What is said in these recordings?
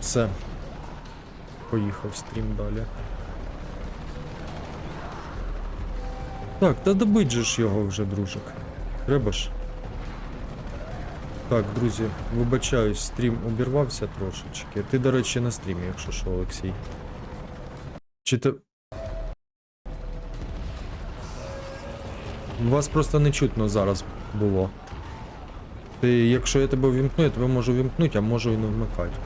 Все. Поїхав стрім далі. Так, та добить ж його вже, дружик. Треба ж. Так, друзі, вибачаюсь, стрім обірвався трошечки. Ти, до речі, на стрімі, якщо що, Олексій. Чи ти. Вас просто не чутно зараз було. Ти, якщо я тебе вімкну, я тебе можу вімкнути, а можу і не вмикати.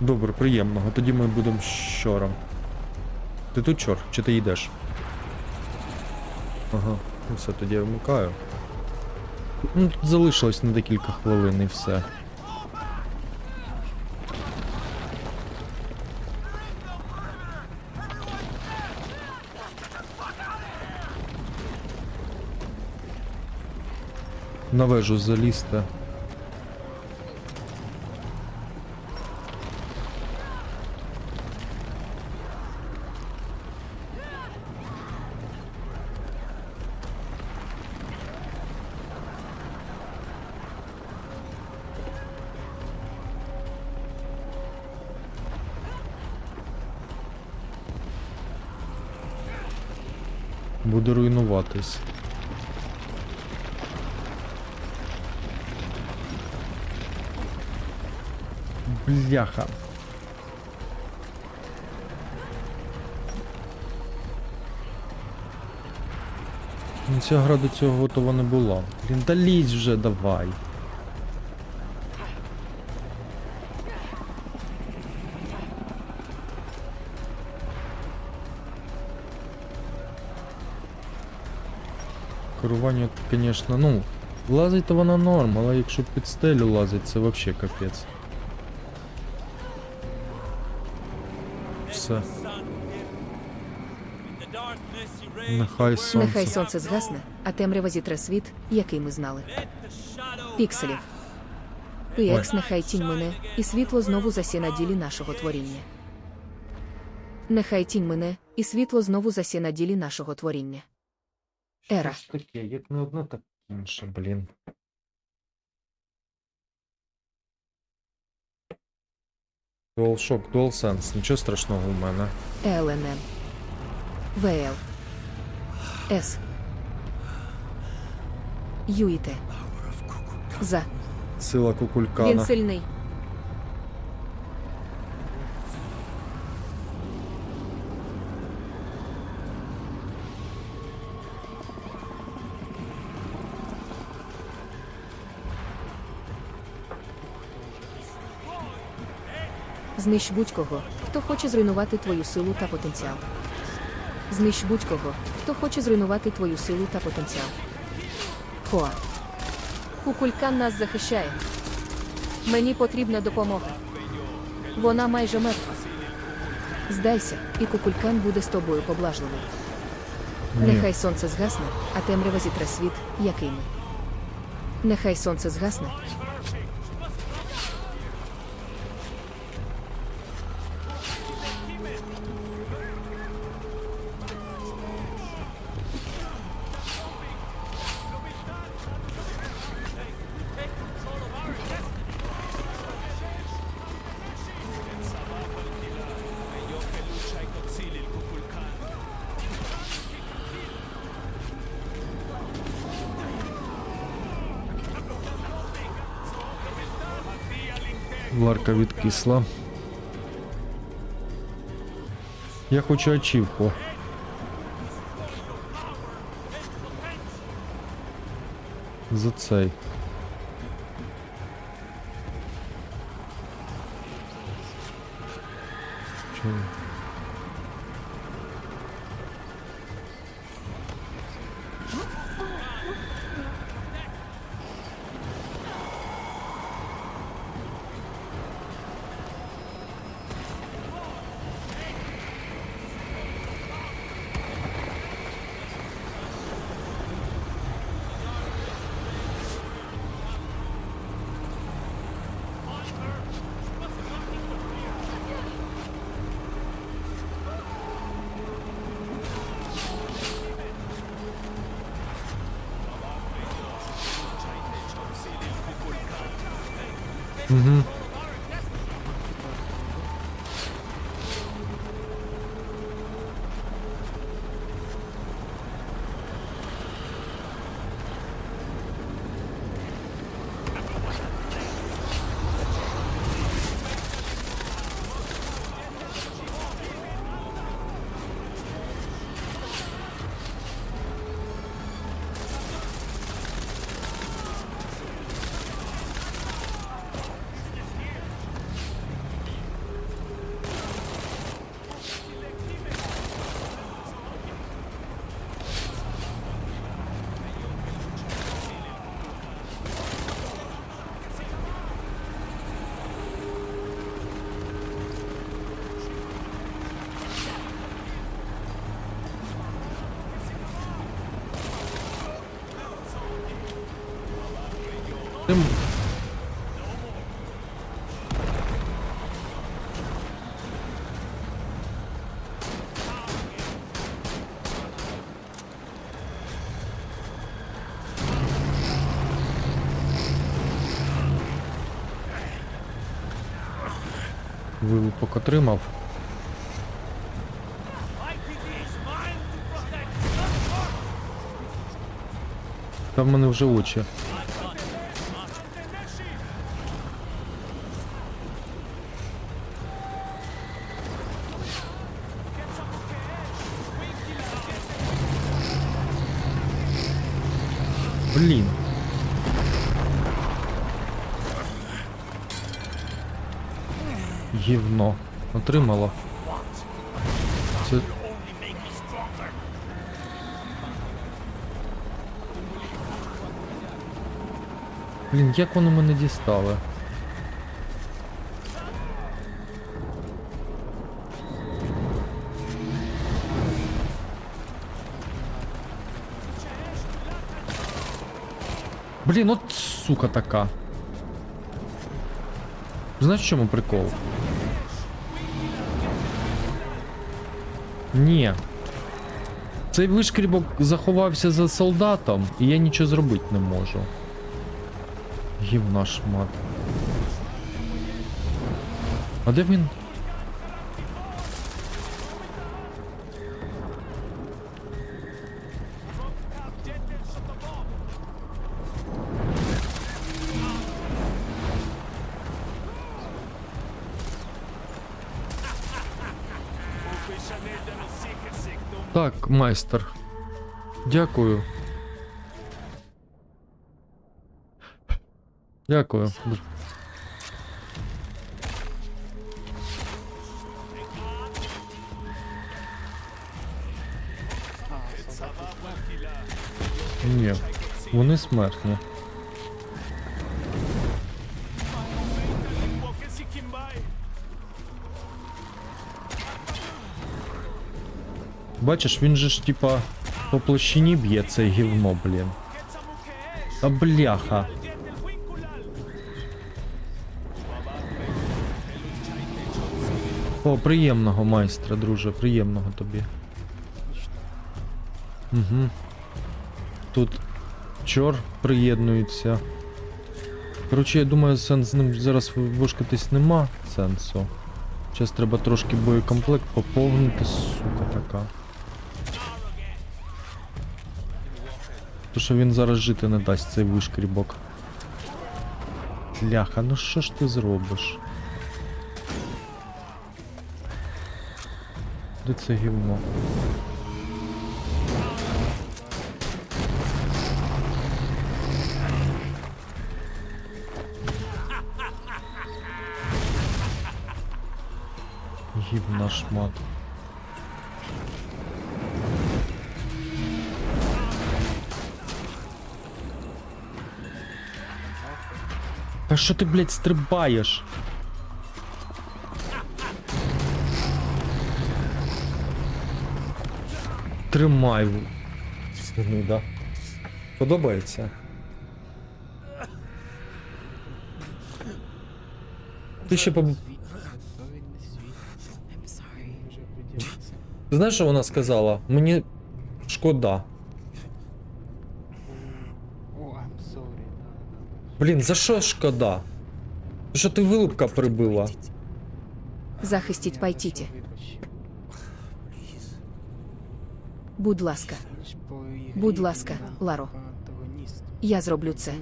Добре, приємного. Тоді ми будемо щором. Ти тут чор? Чи ти йдеш? Ага, ну все, тоді я вмикаю. Ну, тут залишилось на декілька хвилин і все. На вежу залізти. Буде руйнуватись. Бляха. Ну, Ця гра до цього готова не була. Блін, та лізь вже давай. Керування, звісно, ну, лазить то вона норм, але якщо під стелю лазить, це взагалі капець. Все. Нехай сонце. Нехай сонце згасне, а темрява зітре світ, який ми знали. Пікселів. Піекс, нехай тінь мине, і світло знову засє на ділі нашого творіння. Нехай тінь мине, і світло знову засє на ділі нашого творіння. Ера. Що ж таке, як не одне, так інше, блін. DualShock, DualSense, нічого страшного у мене. ЕЛНМ. ВЛ. С. Юїте. За. Сила кукулькана. Він сильний. Знищ будь-кого, хто хоче зруйнувати твою силу та потенціал. Знищ будь-кого, хто хоче зруйнувати твою силу та потенціал. Хоа. Кукулькан нас захищає. Мені потрібна допомога. Вона майже мертва. Здайся, і кукулькан буде з тобою поблажливий. Нехай сонце згасне, а темрява зітре світ, який ми. Нехай сонце згасне. Ларка відкисла. Я хочу ачівку. За цей. Угу. Тим... Вилупок отримав. Та в мене вже очі. Блін. Гівно. Отримало. Це... Блін, як воно мене дістали? Блін, от сука така. Знаєш, в чому прикол? Ні. Цей вишкрібок заховався за солдатом, і я нічого зробити не можу. Гівна шмат. А де він? Так, майстер. Дякую. Дякую. Ні, вони смертні. Бачиш, він же ж типа по площині б'є це гівно, блін. Та бляха. О, приємного майстра, друже, приємного тобі. Угу. Тут чор приєднується. Коротше, я думаю, сенс з ним зараз вишкатись нема сенсу. Зараз треба трошки боєкомплект поповнити, сука така. То що він зараз жити не дасть цей вишкрібок. Ляха, ну що ж ти зробиш? Де це гівно? Гівна шмат. Що ти, блядь, стрибаєш? Тримай. Ну да. Подобається? Ти ще. Ти знаєш, що вона сказала? Мені шкода. Блін, за що шкода? Що ти вилупка прибила? Захистіть Пайтіті. Вибач. Будь ласка, Ж по ігрі Будь ласка, він Ларо. антагоніст. я зроблю це.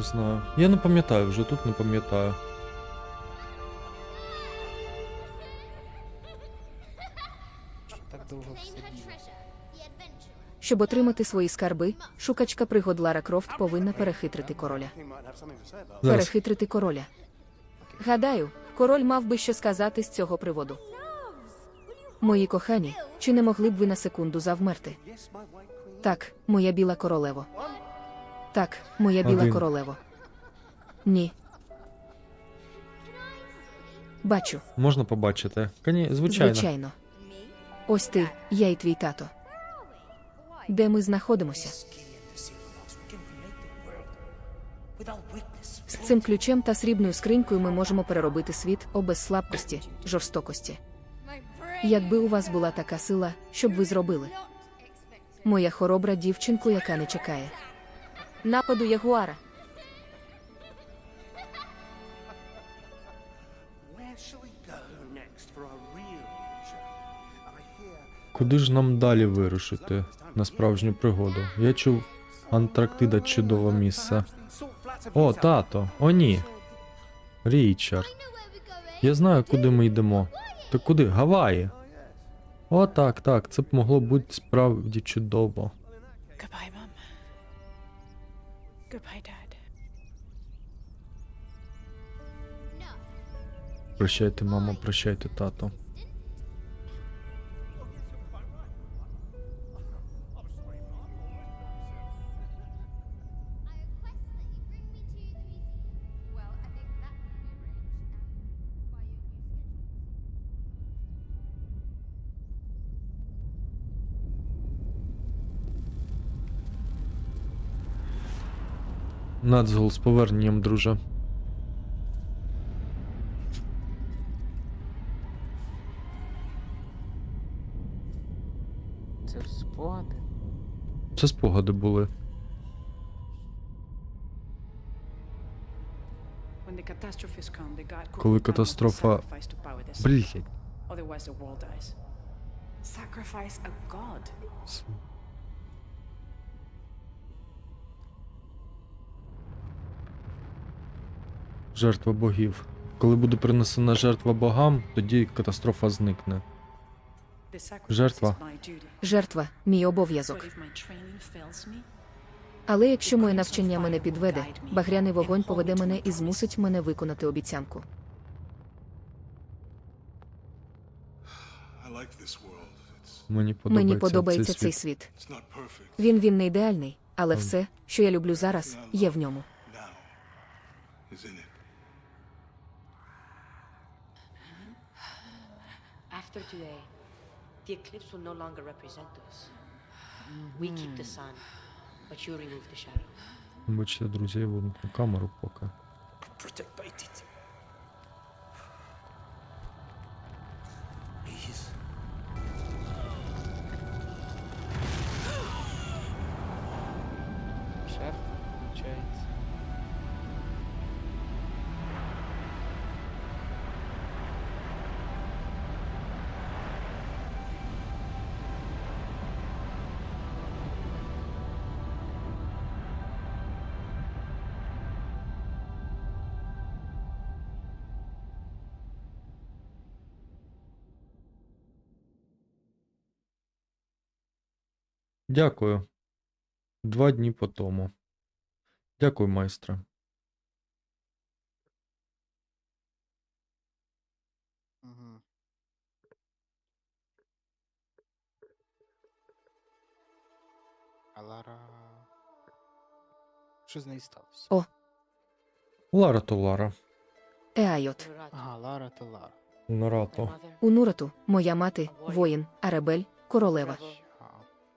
Не знаю. Я не пам'ятаю вже тут не пам'ятаю. Так довго все? Щоб отримати свої скарби, шукачка пригод Лара Крофт повинна перехитрити короля. Зараз. Перехитрити короля. Гадаю, король мав би що сказати з цього приводу. Мої кохані, чи не могли б ви на секунду завмерти? Так, моя біла королево. Так, моя біла Один. королево. Ні. Бачу, Можна побачити? Коні, звичайно. звичайно. Ось ти, я і твій тато. Де ми знаходимося? З цим ключем та срібною скринькою ми можемо переробити світ о без слабкості, жорстокості. Якби у вас була така сила, щоб ви зробили? Моя хоробра дівчинку, яка не чекає. Нападу ягуара. Куди ж нам далі вирушити на справжню пригоду? Я чув, Антарктида чудове місце. О, тато, о ні. Річард. Я знаю, куди ми йдемо. Та куди? Гаваї. О, так, так, це б могло бути справді чудово. Goodbye, Dad. Прощайте, мамо, прощайте, тато. Нацгол з поверненням, друже. Це спогади. Це спогади були. Коли катастрофа- dies. Sacrifice a god. Жертва богів. Коли буде принесена жертва богам, тоді катастрофа зникне. Жертва. Жертва мій обов'язок. Але якщо моє навчання мене підведе, багряний вогонь поведе мене і змусить мене виконати обіцянку. Мені подобається, Мені подобається цей цей світ. Він він не ідеальний, але все, що я люблю зараз, є в ньому. After today, the eclipse will no longer represent us. We keep the sun, but you remove the shadow. Вибачте, друзі, я вимкну камеру поки. protect Paititi. Please. Дякую. Два дні по тому. Дякую, майстре. Угу. А Лара. Що з нею сталося? Лара то Лара. Еайот. Ага, Лара то Лара. my Унурату, моя мати, воїн, Аребель, королева.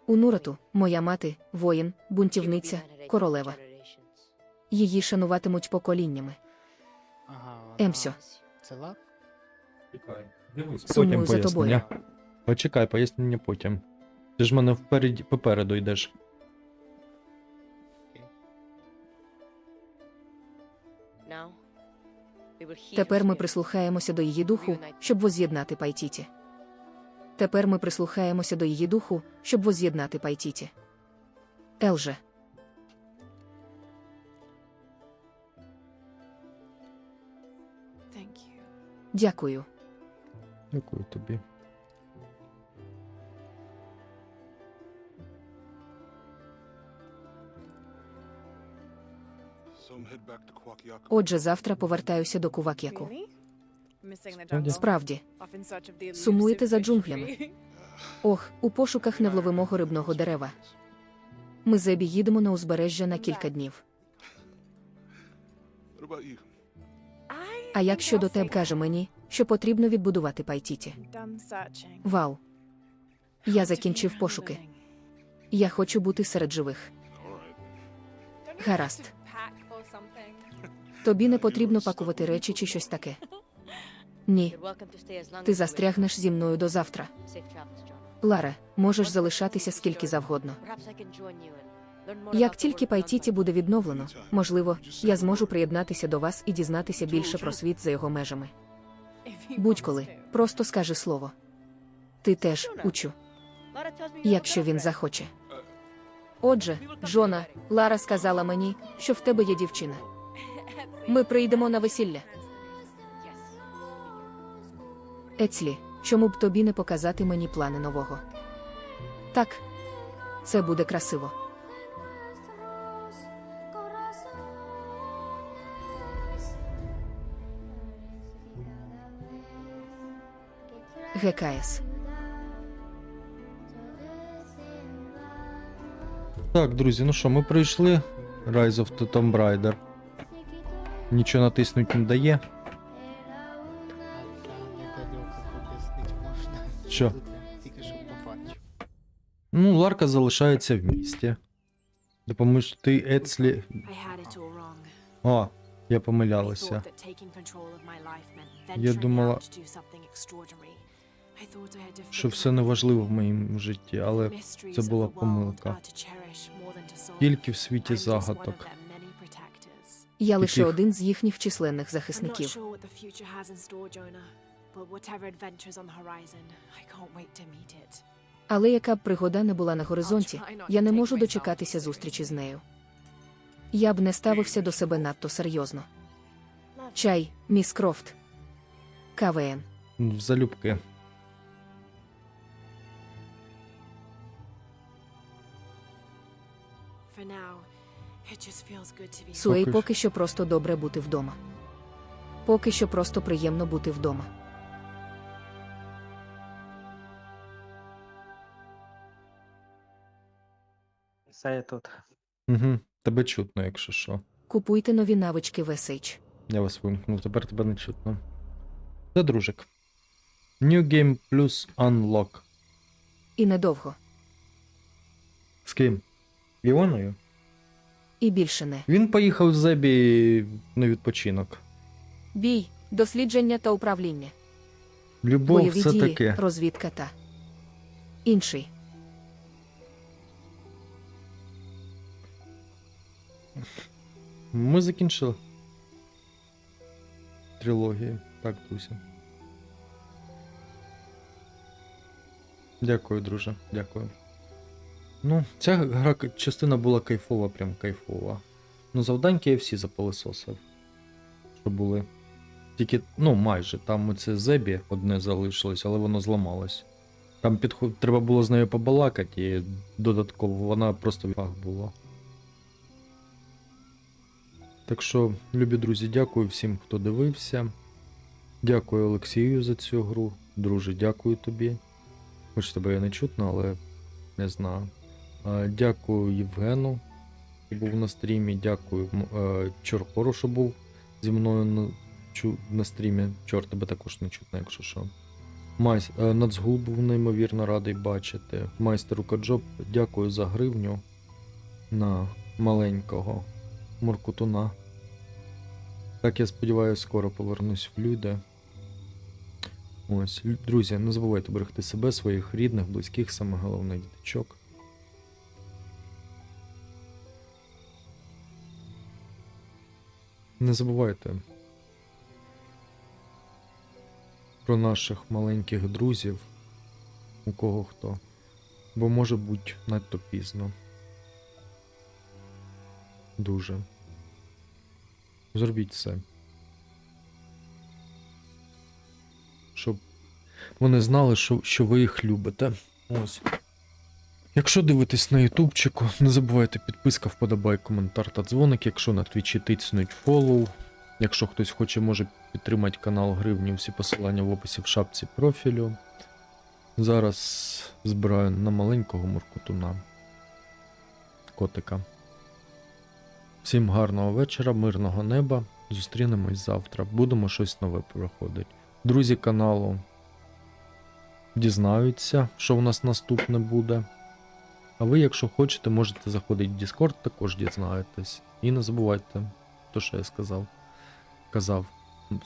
Унурату, моя мати, воїн, бунтівниця, королева. Її шануватимуть поколіннями. Емсьо. Чекай. Сумую за тобою. пояснення. Почекай, пояснення потім. Ти ж мене впереді, попереду йдеш. Тепер ми прислухаємося до її духу, щоб воз'єднати Пайтіті. Тепер ми прислухаємося до її духу, щоб воз'єднати Пайтіті. Елже, дякую. Дякую тобі. Отже, завтра повертаюся до Кувак'яку. Справді? Сумуєте за джунглями? ох, у пошуках невловимого рибного дерева. Ми з Ебі їдемо на узбережжя на кілька днів. А як щодо тебе каже мені, що потрібно відбудувати Пайтіті? Вау. Я закінчив пошуки. Я хочу бути серед живих. Гаразд. Тобі не потрібно пакувати речі чи щось таке. Ні, ти застрягнеш зі мною до завтра. Ларе, можеш залишатися скільки завгодно. Як тільки Пайтіті буде відновлено, можливо, я зможу приєднатися до вас і дізнатися більше про світ за його межами. Будь-коли, просто скажи слово. Ти теж учу, якщо він захоче. Отже, Джона, Лара сказала мені, що в тебе є дівчина. Ми прийдемо на весілля. Ецлі, чому б тобі не показати мені плани нового? Так, це буде красиво. ГКС. Так, друзі, ну що, ми пройшли Rise of the Tomb Raider. Нічого натиснути не дає. Що? Тільки що побачив. Ну, Ларка залишається в місті. Допоможеш ти Ецлі. А, я помилялася. Я думала, Що все неважливо в моєму житті, але це була помилка. Тільки в світі загадок. Я лише один з їхніх численних захисників. Sure what the future has in store, Jonah, but whatever adventures on the horizon, I can't wait to meet it. Але яка б пригода не була на горизонті, я не можу дочекатися зустрічі з нею. Я б не ставився до себе надто серйозно. Чай, міс Крофт. КВН. В залюбки. Суей поки що просто добре бути вдома. Поки що просто приємно бути вдома. Все я тут. Угу. Тебе чутно, якщо що. Купуйте нові навички в SH. Я вас вимкнув, тепер тебе не чутно. Це дружик. New Game Plus Unlock. І недовго. З ким? Іоною? І більше не. Він поїхав з Зебі на відпочинок. Бій, дослідження та управління. Любов бойові це дії, таке. розвідка та інший. Ми закінчили. Трилогію. Так, друзі. Дякую, друже. Дякую. Ну, ця гра частина була кайфова, прям кайфова. Ну, завданьки я всі запилисосив. Що були. Тільки, ну, майже. Там оце Зебі одне залишилось, але воно зламалось. Там підход... треба було з нею побалакати, і додатково вона просто в фах була. Так що, любі друзі, дякую всім, хто дивився. Дякую Олексію за цю гру. Друже, дякую тобі. Хоч тебе я не чутно, але не знаю. Дякую Євгену, що був на стрімі. Дякую е, Чорхору, що був зі мною на, на стрімі. Чор, тебе також не чутно, якщо що. Майс, е, Нацгул був неймовірно радий бачити. Майстеру Каджоп, дякую за гривню на маленького. Моркутуна. Так, я сподіваюся, скоро повернусь в люди. Ось, друзі, не забувайте берегти себе, своїх рідних, близьких, саме головне діточок. Не забувайте про наших маленьких друзів, у кого хто, бо може бути надто пізно. Дуже. Зробіть все. Щоб вони знали, що, що ви їх любите. Ось. Якщо дивитесь на ютубчику, не забувайте підписка, вподобай, коментар та дзвоник. Якщо на твічі тицнуть фоллоу. Якщо хтось хоче, може підтримати канал Гривні, всі посилання в описі в шапці профілю. Зараз збираю на маленького муркутуна. Котика. Всім гарного вечора, мирного неба. Зустрінемось завтра. Будемо щось нове проходити. Друзі каналу дізнаються, що в нас наступне буде. А ви, якщо хочете, можете заходити в Discord, також дізнаєтесь. І не забувайте, то, що я сказав. Казав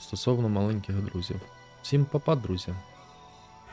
стосовно маленьких друзів. Всім па-па, друзі!